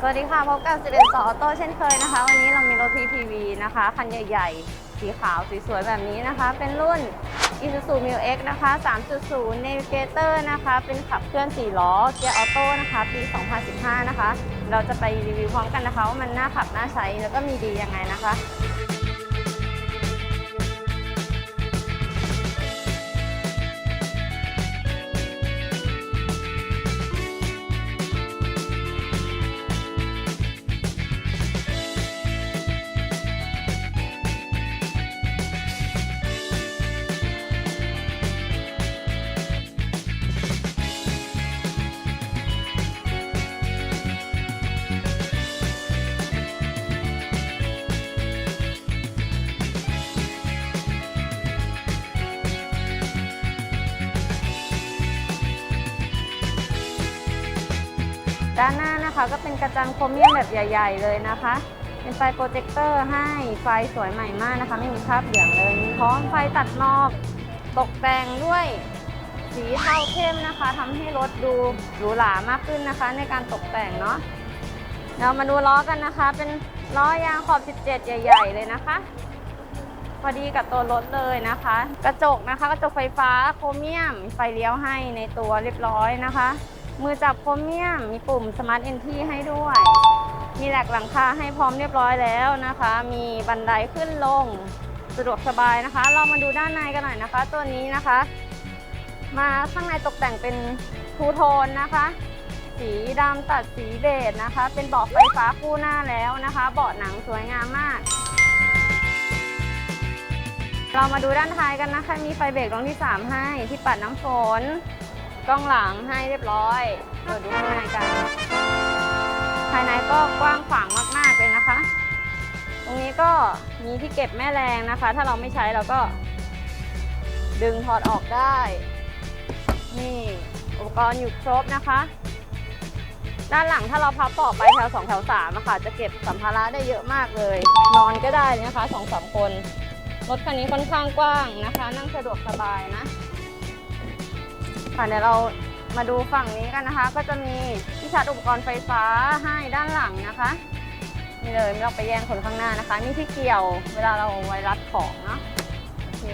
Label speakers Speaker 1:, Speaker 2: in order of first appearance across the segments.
Speaker 1: สวัสดีค่ะ พบกับสิริสออโต้เช่นเคยนะคะ วันนี้เรามีรถ PPV นะคะ คันใหญ่ๆ สีขาวสวยๆ แบบนี้นะคะ เป็นรุ่น Isuzu m i l X นะคะ 3.0 Navigator นะคะ เป็นขับเคลื่อน 4 ล้อ เกียร์ออโต้นะคะ ปี 2015 นะคะ เราจะไปรีวิวพร้อมกันนะคะ ว่ามันน่าขับ น่าใช้ แล้วก็มีดียังไงนะคะ ด้านหน้านะคะ ก็เป็นกระจังโครเมียมแบบใหญ่ ๆ เลยนะคะ เป็นไฟโปรเจคเตอร์ให้ไฟสวยใหม่มากนะคะ ไม่มีคราบเหลืองเลย มีพร้อมไฟตัดหมอก ตกแต่งด้วยสีเทาเข้มนะคะทำให้รถดูหรูหรามากขึ้นนะคะ ในการตกแต่งเนาะเรามาดูล้อกันนะคะ เป็นล้อยางขอบ 17 ใหญ่ ๆ เลยนะคะ พอดีกับตัวรถเลยนะคะ กระจกนะคะ กระจกไฟฟ้าโครเมียมไฟเลี้ยวให้ในตัวเรียบร้อยนะคะ มือจับโครเมียม มีปุ่ม Smart Entry ให้ด้วย มีแหลกหลังคาให้พร้อมเรียบร้อยแล้วนะคะ มีบันไดขึ้นลง สะดวกสบายนะคะ เรามาดูด้านในกันหน่อยนะคะ ตัวนี้นะคะ มาข้างในตกแต่งเป็นทูโทนนะคะ สีดำตัดสีเบจนะคะ เป็นเบาะไฟฟ้าคู่หน้าแล้วนะคะ เบาะหนังสวยงามมากเรามาดูด้านท้ายกันนะคะ มีไฟเบรกดวงที่ 3 ให้ที่ปัดน้ำฝน กล้องหลังให้เรียบร้อยเปิดดูข้างในกัน ภายในก็กว้างขวางมากๆเลยนะคะ ตรงนี้ก็มีที่เก็บแม่แรงนะคะ ถ้าเราไม่ใช้เราก็ ดึงถอดออกได้ นี่อุปกรณ์อยู่ครบนะคะ ด้านหลังถ้าเราพับเบาะไปแถว2แถว3อะค่ะจะเก็บสัมภาระได้เยอะมากเลย นอนก็ได้นะคะสองสามคนรถคันนี้ค่อนข้างกว้างนะคะ นั่งสะดวกสบายนะ ค่ะเดี๋ยวเรามาดูฝั่งนี้กันนะคะ ก็จะมีที่ชาร์จอุปกรณ์ไฟฟ้าให้ด้านหลังนะคะนี่เลยไม่ต้องไปแย่งคนข้างหน้านะคะ นี่ที่เกี่ยวเวลาเราไว้รัดของเนาะโอเค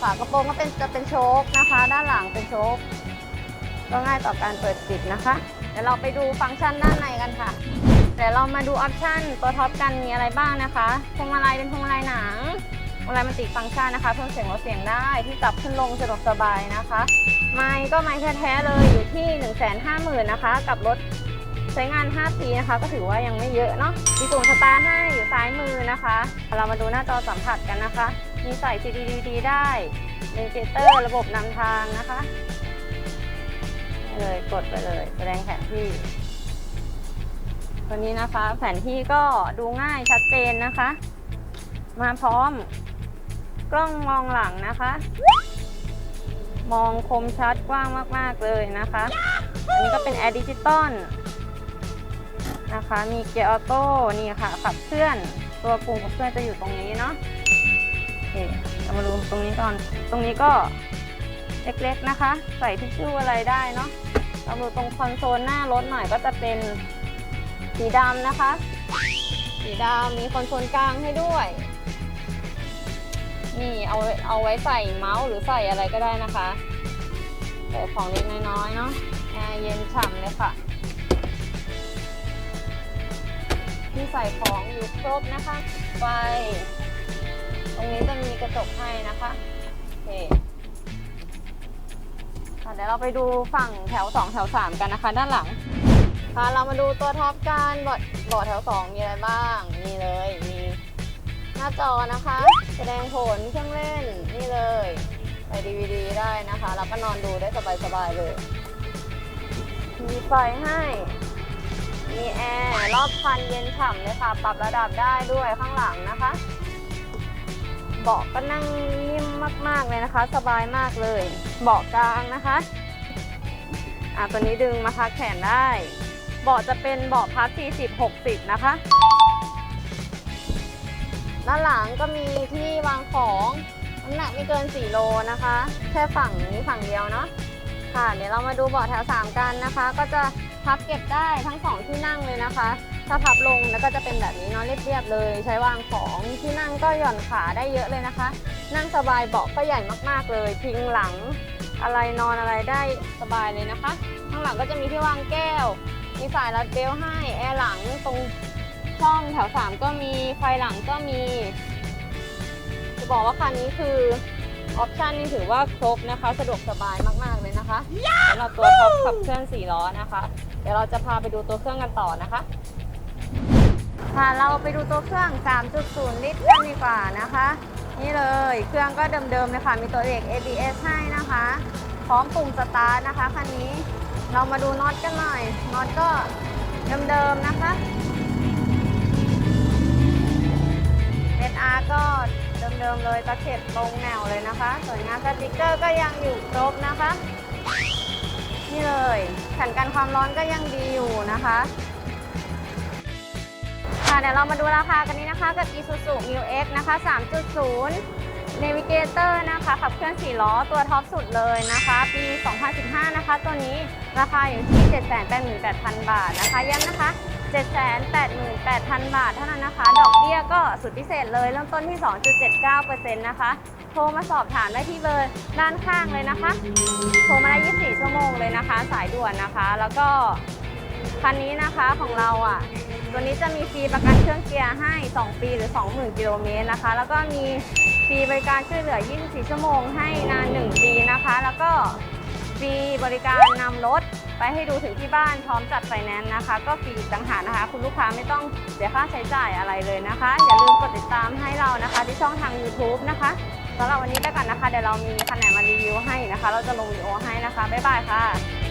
Speaker 1: ฝากระโปรงก็เป็นจะเป็นโชคนะคะ ด้านหลังเป็นโชคก็ง่ายต่อการเปิดปิดนะคะ เดี๋ยวเราไปดูฟังก์ชันด้านในกันค่ะเดี๋ยวเรามาดูออปชันตัวท็อปกันมีอะไรบ้างนะคะพวงมาลัยเป็นพวงมาลัยหนัง อะไรมันติฟังก์ชันนะคะ เพิ่มเสียงลดเสียงได้ที่จับขึ้นลงสะดวกสบายนะคะ ไม้ก็ไม้แท้ๆเลยอยู่ที่ 1 5 0 0 0 0นะคะ กับรถใช้งาน 5 ปีนะคะ ก็ถือว่ายังไม่เยอะเนาะมีปุ่มสตาร์ทให้อยู่ซ้ายมือนะคะ เรามาดูหน้าจอสัมผัสกันนะคะ มีใส่ CD DVD ได้เนเจเตอร์ระบบนำทางนะคะ เลยกดไปเลยแสดงแผนที่ตัวนี้นะคะ แผนที่ก็ดูง่ายชัดเจนนะคะ มาพร้อม กล้องมองหลังนะคะ มองคมชัดกว้างมาก ๆ เลยนะคะ อันนี้ก็เป็นแอร์ดิจิตอลนะคะ มีเกียร์ออโต้ นี่ค่ะขับเคลื่อน ตัวปุ่มขับเคลื่อนจะอยู่ตรงนี้เนาะโอเคเรามาดูตรงนี้ก่อน ตรงนี้ก็เล็กๆนะคะ ใส่ทิชชู่อะไรได้เนาะเราดูตรงคอนโซลหน้ารถหน่อยก็จะเป็นสีดำนะคะ สีดำมีคอนโซลกลางให้ด้วย นี่เอาเอาไว้ใส่เมาส์หรือใส่อะไรก็ได้นะคะใส่ของเล็กน้อยๆเนาะแอร์เย็นฉ่ำเลยค่ะที่ใส่ของอยู่ครบนะคะไฟตรงนี้จะมีกระจกให้นะคะโอเคเดี๋ยวเราไปดูฝั่งแถว 2 แถว 3 กันนะคะ ด้านหลังค่ะเรามาดูตัวท็อปกันบอร์ดบอร์ดแถว 2 มีอะไรบ้างนี่เลยมี หน้าจอนะคะ แสดงผลเครื่องเล่นนี่เลยใส่ดีวดีได้นะคะ แล้วก็นอนดูได้สบายๆเลย มีไฟให้ มีแอร์รอบคันเย็นฉ่ำเลยค่ะ ปรับระดับได้ด้วยข้างหลังนะคะ เบาะก็นั่งนิ่มมากๆเลยนะคะ สบายมากเลย เบาะกลางนะคะอะตัวนี้ดึงมาพักแขนได้ เบาะจะเป็นเบาะพัก40-60 นะคะ ด้านหลังก็มีที่วางของน้ำหนักไม่เกิน 4 โลนะคะ แค่ฝั่งนี้ฝั่งเดียวเนาะค่ะ เดี๋ยวเรามาดูเบาะแถว 3 กันนะคะ ก็จะพับเก็บได้ทั้งสองที่นั่งเลยนะคะ ถ้าพับลงแล้วก็จะเป็นแบบนี้เนาะเรียบๆเลย ใช้วางของที่นั่งก็หย่อนขาได้เยอะเลยนะคะ นั่งสบายเบาะก็ใหญ่มากๆเลย พิงหลังอะไรนอนอะไรได้สบายเลยนะคะ ข้างหลังก็จะมีที่วางแก้ว มีสายรัดเบลให้แอร์หลังตรง ช่องแถว3ก็มีไฟหลังก็มี จะบอกว่าคันนี้คือออปชันนี่ถือว่าครบนะคะ สะดวกสบายมาก ๆ เลยนะคะสำหรับตัวท็อปขับเคลื่อน4ล้อนะคะ เดี๋ยวเราจะพาไปดูตัวเครื่องกันต่อนะคะค่ะเราไปดูตัวเครื่อง 3.0 ลิตรกันดีกว่านะคะ นี่เลยเครื่องก็เดิมๆเลยค่ะ มีตัวเอก ABS ให้นะคะ พร้อมปุ่มสตาร์ทนะคะคันนี้เรามาดูน็อตกันหน่อยน็อตก็เดิมๆนะคะ SR ก็เดิมๆเลยตะเข็บตรงแนวเลยนะคะสวยงามสติกเกอร์ก็ยังอยู่ครบนะคะ นี่เลยแผ่นกันความร้อนก็ยังดีอยู่นะคะค่ะเดี๋ยวเรามาดูราคากันนี้นะคะ กับ Isuzu Mu X นะคะ 3.0 Navigator นะคะขับเคลื่อน4ล้อตัวท็อปสุดเลยนะคะ ปี 2015 นะคะ ตัวนี้ราคาอยู่ที่ 788,000 บาทนะคะย้ำนะคะ 788,000 บาทเท่านั้นนะคะ ดอกเบี้ยก็สุดพิเศษเลย เริ่มต้นที่ 2.79%นะคะ โทรมาสอบถามได้ที่เบอร์ด้านข้างเลยนะคะ โทรมาได้ 24 ชั่วโมงเลยนะคะ สายด่วนนะคะ แล้วก็คันนี้นะคะของเราอะ ตัวนี้จะมีฟรีประกันเครื่องเกียร์ให้ 2 ปีหรือ 20,000 กิโลเมตรนะคะ แล้วก็มีฟรีบริการช่วยเหลือ 24 ชั่วโมงให้นาน 1 ปีนะคะ แล้วก็ฟรีบริการนำรถ ไปให้ดูถึงที่บ้านพร้อมจัดไฟแนนซ์นะคะ ก็ฟรีต่างหากนะคะ คุณลูกค้าไม่ต้องเสียค่าใช้จ่ายอะไรเลยนะคะ อย่าลืมกดติดตามให้เรานะคะ ที่ช่องทาง YouTube นะคะสำหรับวันนี้ไปก่อนนะคะ เดี๋ยวเรามีคะแนนมารีวิวให้นะคะ เราจะลงวิดีโอให้นะคะบ๊ายบายค่ะ